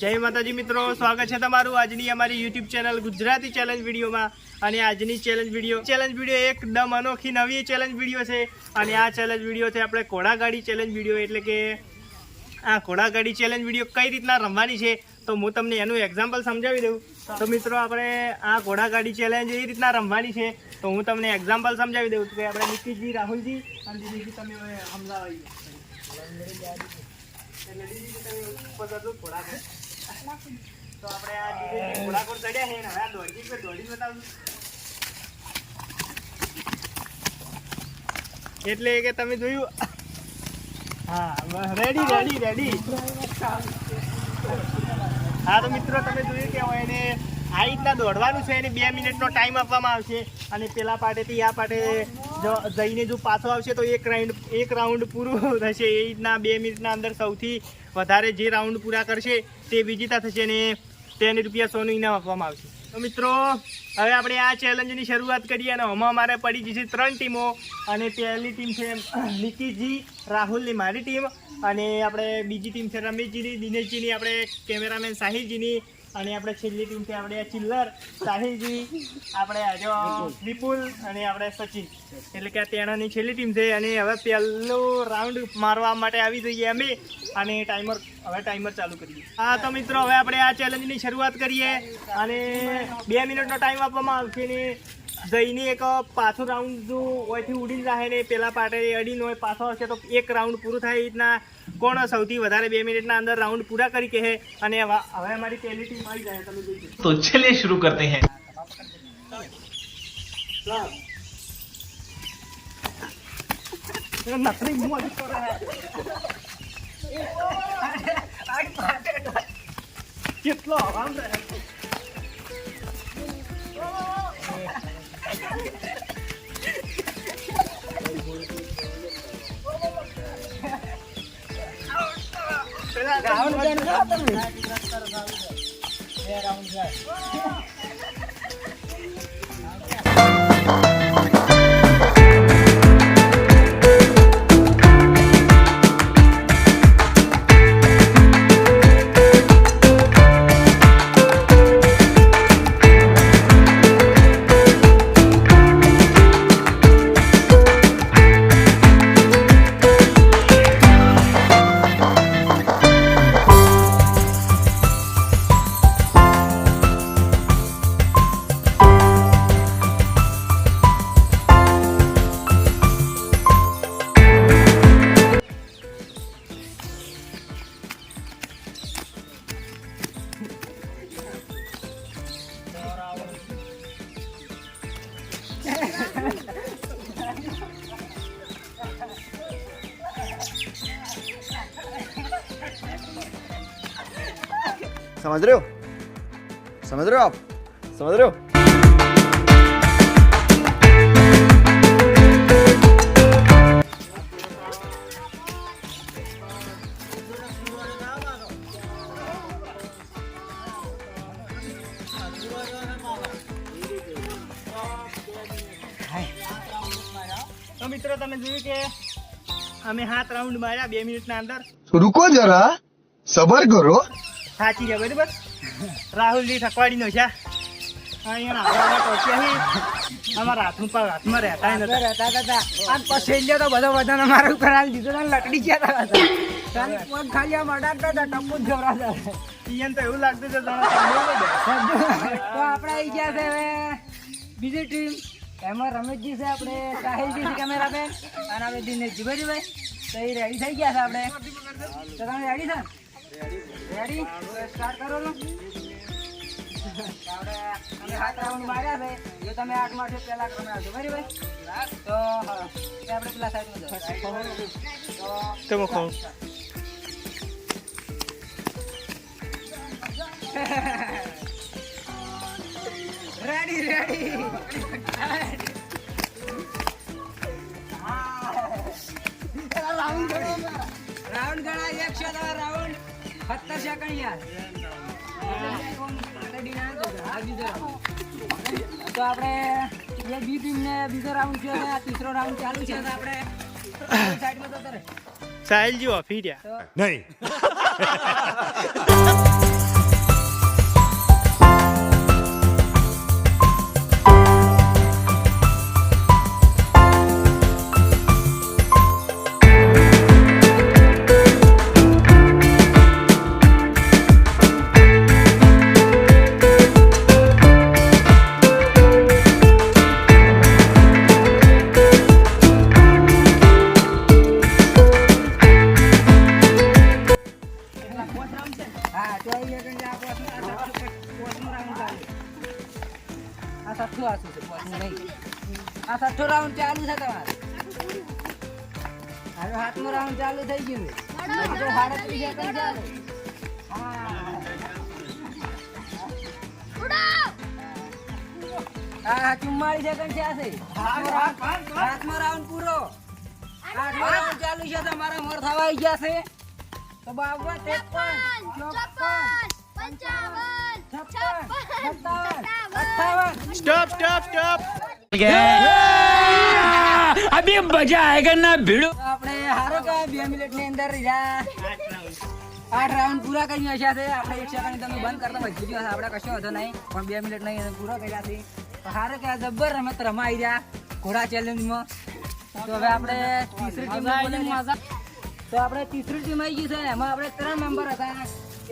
જય માતાજી મિત્રો, સ્વાગત છે તમારું આજની અમારી યુટ્યુબ ચેનલ ગુજરાતી ચેલેન્જ વિડીયોમાં અને આજની ચેલેન્જ વીડિયો ચેલેન્જ વીડિયો એકદમ અનોખી નવી ચેલેન્જ વીડિયો છે. અને આ ચેલેન્જ વીડિયો છે આપણે ઘોડાગાડી ચેલેન્જ વીડિયો એટલે કે આ ઘોડાગાડી ચેલેન્જ વીડિયો કઈ રીતના રમવાની છે, તો હું તમને એનું એક્ઝામ્પલ સમજાવી દઉં. તો મિત્રો, આપણે આ ઘોડાગાડી ચેલેન્જ એ રીતના રમવાની છે, તો હું તમને એક્ઝામ્પલ સમજાવી દઉં. કે આપણે નિકિતજી રાહુલજી, અને તમે સમજાવી એટલે તમે એટલે કે તમે જોયું? હા રેડી રેડી રેડી હા, તો મિત્રો, તમે જોયું કે હવે એને આ રીતના દોડવાનું છે, એને બે મિનિટનો ટાઈમ આપવામાં આવશે. અને પેલા પાટેથી આ પાટે જઈને જો પાછો આવશે તો એક રાઉન્ડ એક રાઉન્ડ પૂરું થશે. એ રીતના બે મિનિટના અંદર સૌથી વધારે જે રાઉન્ડ પૂરા કરશે તે વિજેતા થશે અને ટેન રૂપિયા સોનું ઇનામ આપવામાં આવશે. તો મિત્રો, હવે આપણે આ ચેલેન્જની શરૂઆત કરીએ અને હમણાં અમારે પડી જશે ત્રણ ટીમો. અને પહેલી ટીમ છે નિકીજી રાહુલની મારી ટીમ. અને આપણે બીજી ટીમ છે રમેશજીની, દિનેશજીની, આપણે કેમેરામેન સાહિલજીની. અને આપણે છેલ્લી ટીમ છે આપણે ચિલ્લર સાહિલજી આપણે આજો વિપુલ અને આપણે સચિન. એટલે કે આ તેણાની છેલ્લી ટીમ છે અને હવે પહેલો રાઉન્ડ મારવા માટે આવી જઈએ અમે અને ટાઈમર હવે ટાઈમર ચાલુ કરીએ. હા તો મિત્રો હવે આપણે આ ચેલેન્જની શરૂઆત કરીએ અને બે મિનિટનો ટાઈમ આપવામાં આવશે ને જઈને એક પાછો રાઉન્ડ જો ઓયથી ઉડીને રહે ને પેલા પાટે અડીને હોય પાછો હશે તો એક રાઉન્ડ પૂરું થાય એ રીતના કોણ સૌથી વધારે બે મિનિટના અંદર રાઉન્ડ પૂરા કરી કે અને હવે અમારી પહેલી ટીમ આવી જાય તમે જોઈ તો ચલે શરૂ કરતે હે. નકરી મોજ કરે કેટલો હરામ રહે. તમે समझ रहे हो समझ रहे हो आप समझ रहे हो તો મિત્રો તમે જોયું કે અમે સાત રાઉન્ડ માર્યા બે મિનિટના અંદર रुको जरा सबर करो સાચી છે બરાબર? રાહુલજી ઠકવાડી નો છે. અમારા હાથમાં પગ હાથમાં રહેતા નથી. રહેતા હતા અને પછી તો બધો બધાને મારા ઉપર હાલ દીધો ને લકડી ગયા હતા ખાલી પગ ખાલી આમ અડાડતા હતા ટપુ જ જવરાતા હતા. ઈયન તો એવું લાગતું છે. તો આપણે આવી ગયા છે હવે. બીજી ટીમ. એમાં રમેશજી છે આપણે સાહિલજી છે કેમેરામેન અને આપણે દિનેશજી તો એ રેડી થઈ ગયા છે આપણે. તો તમે રેડી છે? રેડી સ્ટાર્ટ કરો લો રાઉન્ડ માર્યા છે. જો તમે આઠ પહેલા ક્રમે આવજો બરાબર? તો આપણે પેલા સાઈડમાં જાઓ. તમે કહો રેડી રેડી રાઉન્ડ ગણા એક છે સત્તર સેકન્ડ યાર? તો આપણે એ બી ટીમ ને બીજો રાઉન્ડ છે અને આ તીસરો રાઉન્ડ ચાલુ છે તો આપણે સાઈડમાં તો કરે સાહિલજી ઓફી રહ્યા તો સેકન્ડ ચાલુ થઈ ગયું સાડત્રીસ સેકન્ડ ચાલુ. હા ચુમ્માળીસ સેકન્ડ છે આઠમો રાઉન્ડ પૂરો. આઠમો રાઉન્ડ ચાલુ છે તમારા મોર થવા આવી ગયા છે. તો બાબા ત્રેપન ચોપન. સ્ટોપ સ્ટોપ સ્ટોપ અભી મજા આયેગા ના ભીડો? હારો કે બે મિનિટની અંદર આઠ રાઉન્ડ પૂરા કરી નાખ્યા છે આપણે એક સેકન્ડ તમે બંધ કરતા વચ્ચે ગયો આપણે કશો હતો નહીં. પણ બે મિનિટ નહીં પૂરો કર્યા છે. હારો કે જબ્બર રમત રમાઈ રહ્યા ઘોડા ચેલેન્જમાં તો હવે આપણે તીસરી ટીમ તો આપણે તીસરી ટીમ આવી ગઈ છે, એમાં આપણે ત્રણ મેમ્બર હતા.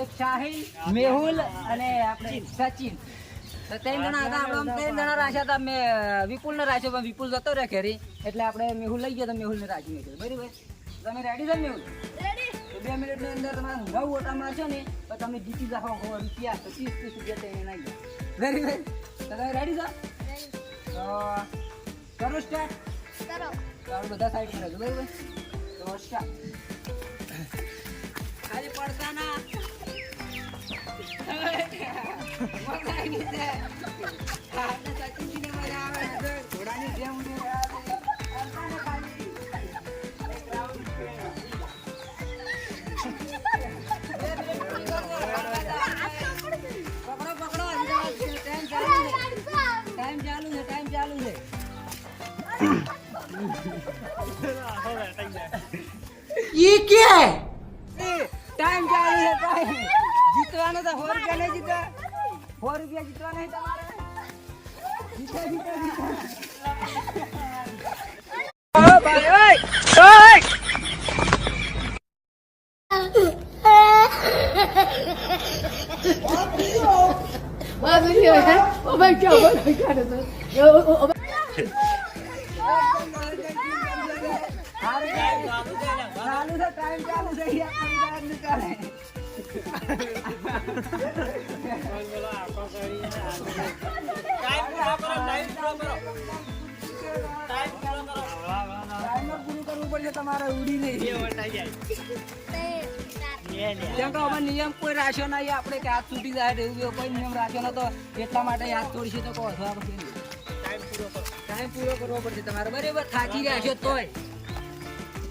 એક શાહિલ, મેહુલ અને આપણે સચિન. ત્રણ જણા હતા આપણે ત્રણ જણા રાખ્યા હતા. મેં વિપુલ ને રાખ્યો પણ વિપુલ જતો રહે ઘેરી. એટલે આપણે મેહુલ લઈ ગયા તો મેહુલ ને રાખી નાખ્યો બરાબર? તમે રેડી છો મેહુલ? તો બે મિનિટની અંદર તમારે નવ ઓટા મારશો ને તો તમે જીતી જાઓ રૂપિયા તો ત્રીસ ત્રીસ રૂપિયા તેને નાખી વેરી વેરી તો તમે રેડી છો? તો કરો સ્ટાર્ટ તો આપણે બધા સાઈડ પર બરાબર? તો સ્ટાર્ટ ખાલી પડતા ના. મજા આવી છે. આપણે સચિનજીને મજા આવે છે. ઘોડાની જેમ ઉડી રહ્યા છે. પડતા રૂપિયા જીતવા એક તમારે? જીતે જીતે ટાઈમ ભાઈ સો નહીં જીતા. સો રૂપિયા જીતવા નહીં તમારે જીતે જીતે જીતે ચાલુ છે. ટાઈમ ચાલુ છે તમારે ઉડી નહીં નિયમ કોઈ રાખ્યો નહીં આપણે કે તૂટી જાય એવું કોઈ નિયમ રાખ્યો નતો એટલા માટે હાથ તોડશે તો કહો ટાઈમ પૂરો કરવો પડશે. તમારે બરાબર થાકી રહ્યા છો તોય.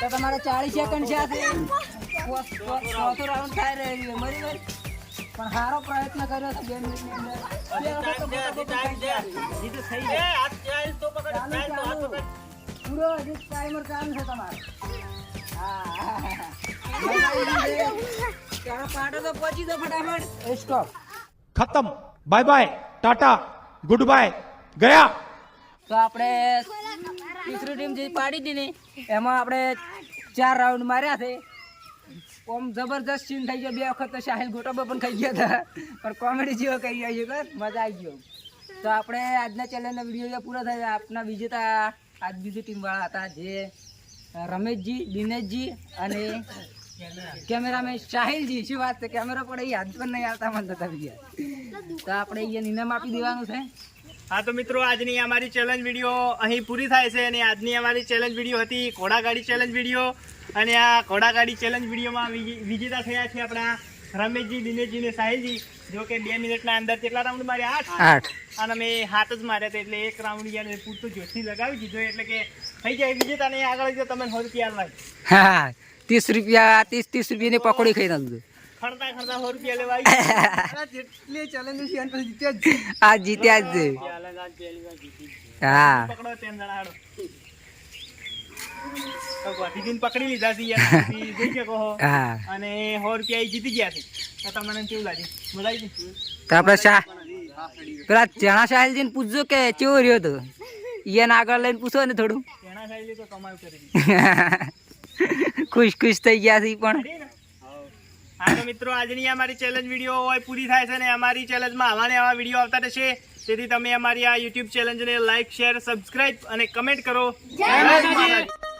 તો તમારે ચાલીસ સેકન્ડ છે પણ સારો પ્રયત્ન કર્યો છે બે પૂરો હજી ટાઈમર ચાલુ છે તમારે. હા. પાટો તો ખતમ. Bye bye tata good bye ગયા. તો આપણે તીસરી ટીમ જે પાડી હતી ને એમાં આપણે ચાર રાઉન્ડ માર્યા છે. કોમ જબરજસ્ત સીન થઈ ગયો. બે વખત તો સાહિલ ગોટોબો પણ ખાઈ ગયા હતા. પણ કોમેડી જેવો કહી ગયા છે મજા આવી ગયો. તો આપણે આજના ચેનલના વીડિયો પૂરા થયા. આપના વિજેતા આજ બીજી ટીમવાળા હતા, જે રમેશજી, દિનેશજી અને કેમેરામેન શાહિલજી. શું વાત છે? કેમેરા પડે યાદ પણ નહીં આવતા, મને થતા બીજા તો આપણે અહીંયા ઇનામ આપી દેવાનું છે. હા તો મિત્રો આજની અમારી ચેલેન્જ વીડિયો અહીં પૂરી થાય છે અને આજની અમારી ચેલેન્જ વીડિયો હતી ઘોડાગાડી ચેલેન્જ વીડિયો અને આ ઘોડાગાડી ચેલેન્જ વિડીયોમાં વિજે- વિજેતા થયા છે આપણા રમેશજી દિનેશજી ને સાહિલજી જો કે બે મિનિટના અંદર કેટલા રાઉન્ડ માર્યા? આઠ. આઠ. અને અમે હાથ જ માર્યા હતા એટલે એક રાઉન્ડ યાર પૂરતું જોશી લગાવી દીધો એટલે કે થઈ જાય. વિજેતા ને આગળ જો તમે સો રૂપિયા લાગે હા. ત્રીસ રૂપિયા ત્રીસ ત્રીસ રૂપિયાની પકોડી ખાઈ નાખજો. ખરતા ખરતા સો રૂપિયા લેવા આવી જેટલી ચેલેન્જ આ જીત્યા જ છે. હા. પકડો તેમ જણા હાડો તો ગોધીજીને પકડી લીધા છે યાર. જોઈ શકો છો. હા. અને સો રૂપિયા જીતી ગયા છે. તો તમને કેવું લાગે મજા આવી તો આપણે શા પેલા ચણા સાહેલજી ને પૂછજો કે કેવો રહ્યો તો? ઈયાને આગળ લઈને પૂછો ને થોડું. તો કરી ખુશ ખુશ થઈ ગયા છે પણ? હા મિત્રો, આજની અમારી ચેલેન્જ વીડિયો હોય, પૂરી થાય છે ને અમારી ચેલેન્જમાં આવા ને આવા વીડિયો આવતા રહેશે. તેથી તમે અમારી આ યુટ્યુબ ચેલેન્જને લાઇક શેર સબસ્ક્રાઇબ અને કમેન્ટ કરો. જય માતાજી.